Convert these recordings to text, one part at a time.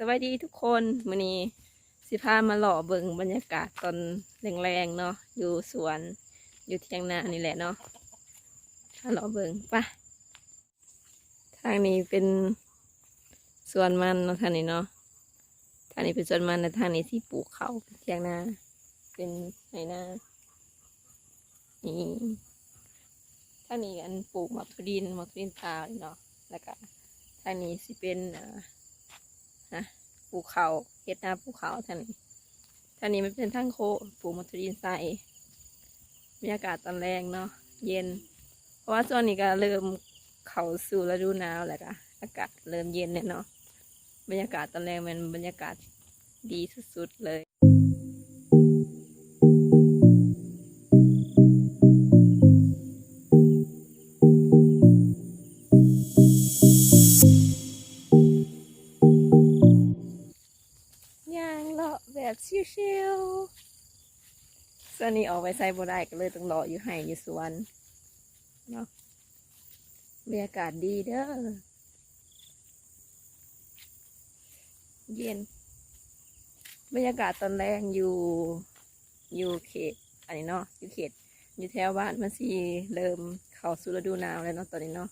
สวัสดีทุกคนมื้อนี้สิพามาหล่อเบิงบรรยากาศตอนแรงๆเนาะอยู่สวนอยู่เทียงนานี่แหละเนาะถ้าหล่อเบิงไปะทางนี้เป็นสวนมันเนาะทางนี้เนาะทางนี้เป็นสวนมันและทางนี้ที่ปลูกเขาเทียงนา เป็นไหนนานี่ทางนี้อันปลูกหมักทุดินหมักทุดินตาวเนาะแล้วก็ทางนี้สิเป็นอ่อ นะปลูกเขาเฮ็ดนาปลูกเขาท่านี้ท่านนี้มันเป็นทั้งโคปลูกมัทดินใส่มีอากาศตอนแรงเนาะเย็น เพราะว่าช่วงนี้ก็เริ่มเข้าสู่ฤดูหนาวแล้วก็อากาศเริ่มเย็นเนี่ยเนาะบรรยากาศตอนแรงมันบรรยากาศดีสุดๆเลย ชิวๆส่วนนี้ออกไปใส่บ่ได้ก็เลยต้องรออยู่ให้อยู่สวนเนาะบรรยากาศดีเด้อ เย็น บรรยากาศตอนแรกอยู่ อยู่เขต อันนี้เนาะ อยู่เขต อยู่แถวบ้านมันสิเริ่มเข้าสู่ฤดูหนาวแล้วเนาะตอนนี้เนาะ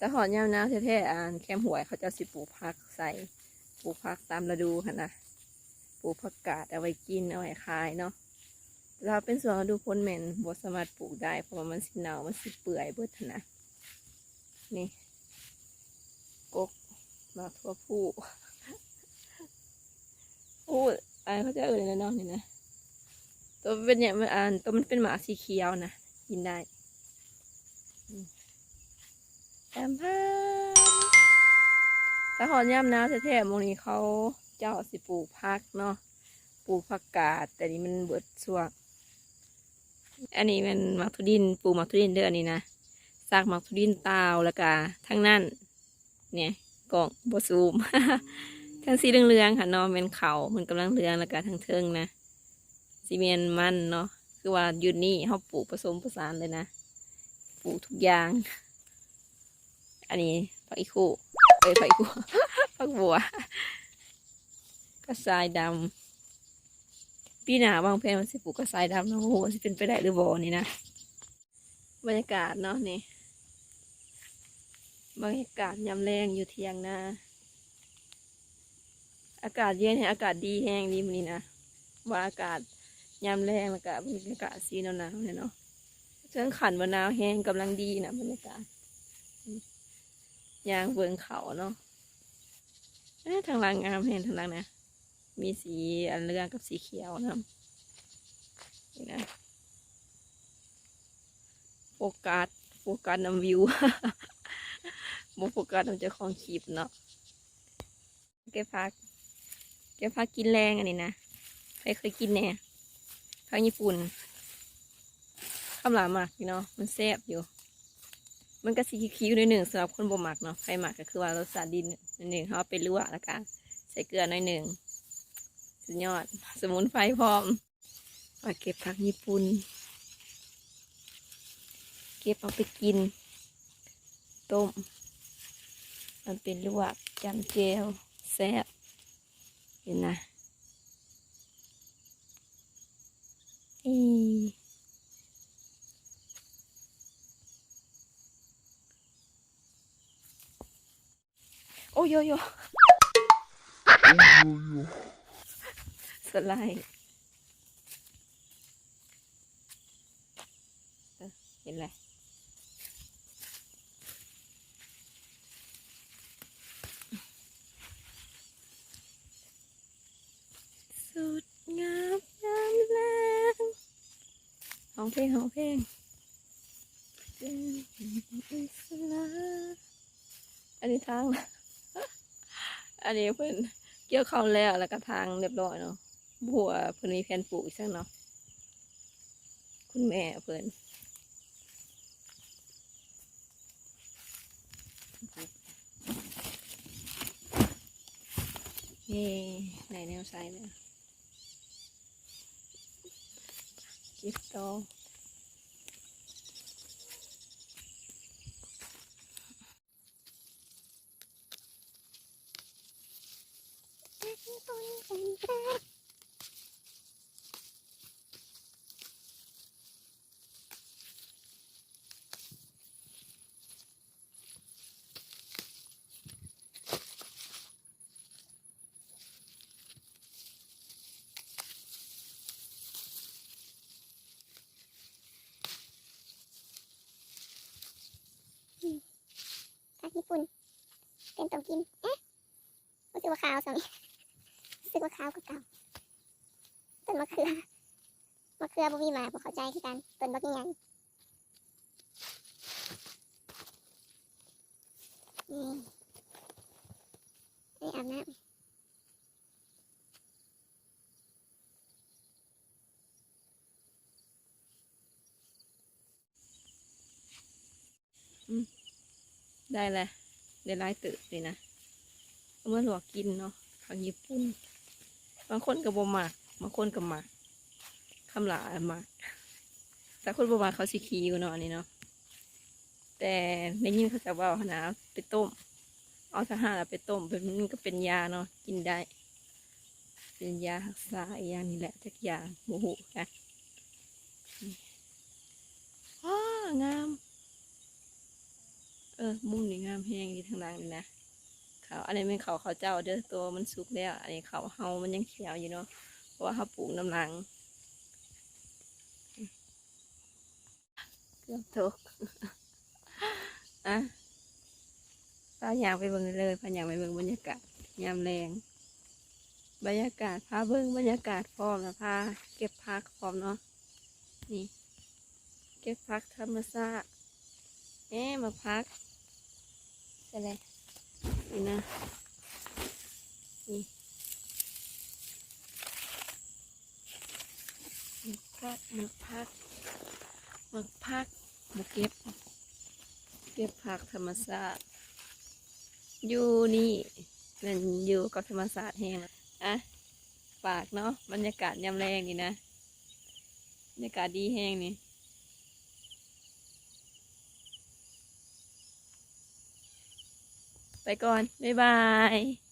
จะหอดยามหนาวแท้ๆอ่านแคมหวยเขาจะสิปลูกผักใส่ ปลูกผักตามฤดูค่ะนะ ปลูกผักกาดเอาไว้กินเอาไว้ขายเนาะแต่ถ้าเป็นสวนดูพ้นเหม็นบสามารถปลูกได้เพราะมันสิหนาวมันสิเปื่อยเบิดหั้นะนี่กกหมากทั่วผู้พูดอะไรเขาจะเอ่ยเลยเนาะนี่นะตัวเป็นเนี่ยมันอ่านตัวมันเป็นหมากสีเขียวนะกินได้อืมแอมพานถ้าหอนย่ำนาวแท้ๆหมนี้เขา เจ้าสิปลูกพักเนาะปลูกผักกาด แต่นี่มันเบิดช่วงอันนี้มันมักทุดินปลูกมักทุดินเด้ออันนี้นะซากมักทุดินตาวแล้วก็ทั้งนั้นเนี่ยกล่องบซูม ทั้งสีเหลืองๆค่ะเนาะเป็นเขามันกำลังเหลืองแล้วก็ทั้งเทิงนะซีเมนมันเนาะคือว่ายุดนี่เขาปลูกผสมผสานเลยนะปลูกทุกอย่าง อันนี้ผักอีคู่เอ้ยผักอีคู่ผักบัว กระชายดำปีหนาวางแผนมันสิปลูกกระชายดำนะโอ้โหสิเป็นไปได้หรือบ่นี่นะบรรยากาศเนาะนี่บรรยากาศยามแรงอยู่เทียงนาอากาศเย็นแฮงอากาศดีแห้งดีมันนี้นะว่าอากาศยามแรงแล้วก็บรรยากาศสีหนาวๆเนี่ยเนาะเชิงขันบนหนาวแห้งกำลังดีนะบรรยากาศยางเบิงเขาเนาะทางลังงามเห็นทางลังนะ มีสีอันเลืองกับสีเขียวนะนี่นะโฟกัสโฟกัสนำวิวบ่โฟกัสนำเจ้าของคลิปเนาะเก็บพักเก็บผักกินแรงอันนี้นะใครเคยกินแน่ผักญี่ปุ่นข้าวหลามหมักเนาะมันแซ่บอยู่ มันก็สีคิ้วหน่อยหนึ่งสำหรับคนบ่หมักเนาะใครหมักก็คือว่ารสชาติดีหน่อยหนึ่งเขาเอาไปลวกแล้วกันใส่เกลือหน่อยหนึ่ง สุดยอด สมุนไพรพร้อมเอาเก็บผักญี่ปุ่น เก็บเอาไปกิน ต้ม มันเป็นลวกจำเจวแซ่บเห็นนะอีโอ้ยโยโย สไลด์เห็นไรสุดงามยามแรงห้องเพลงห้องเพลงเป็นอันนี้ทาง อันนี้เพิ่นเกี่ยวเข้าวแล้วแล้วก็ทางเรียบร้อยเนาะ บัวเพิ่นมีแผนปลูกอีกสักเนาะคุณแม่เพิ่นนี่ไหนแนวไซด์เนี่ยกิฟต์ต่อผัก ญี่ปุ่น เป็นต้องกินเอ๊ะรู้สึกว่าขาวสามีรู้สึกว่าขาวกว่าเก่าต้นมะเขือมะเขือบ่มีหมาบ่เข้าใจคือกันต้นบักใหญ่นี่นี่อาบน้ำ ได้แหละได้หลายตื่นเลยนะเอามาลวกกินเนาะผักญี่ปุ่น บางคนก็บ่มักบางคนก็มักคำหลาหมักแต่คนบ่มักเขาสิขี้อยู่เนาะอันนี้เนาะแต่ในยินเขาจะว่าหนาไปต้ม เอาทหารเอาไปต้มเป็นมันก็เป็นยาเนาะกินได้ เป็นยารักษาอย่างนี่แหละจักยาโมโหกันนี่ว้างาม เออ มุมนี่งามแห้งอยู่ทางล่างนี่นะเขาอันนี้เป็นเขาเขาเจ้าเด้อตัวมันสุกแล้ว อันนี้เขาเฮามันยังเขียวอยู่เนาะเพราะว่าเขาปลูกน้ำหลังเกือบตกอะพาอยากไปเบิ่งเลยพาอยากไปเบิ่งบรรยากาศยามแรงบรรยากาศพาเบิ่งบรรยากาศพร้อมแล้วพาเก็บพักพร้อมเนาะนี่ เก็บพักธรรมชาติเอ๊มาพัก ใช่เลยนี่นะนี่มาพักมาพักมาพักมาเก็บ เก็บผักธรรมชาติอยู่นี่มันอยู่กับธรรมศาสตร์แห้งอะฝากเนาะบรรยากาศยามแรงนี่นะบรรยากาศดีแห้งนี่ ไปก่อน บ๊ายบาย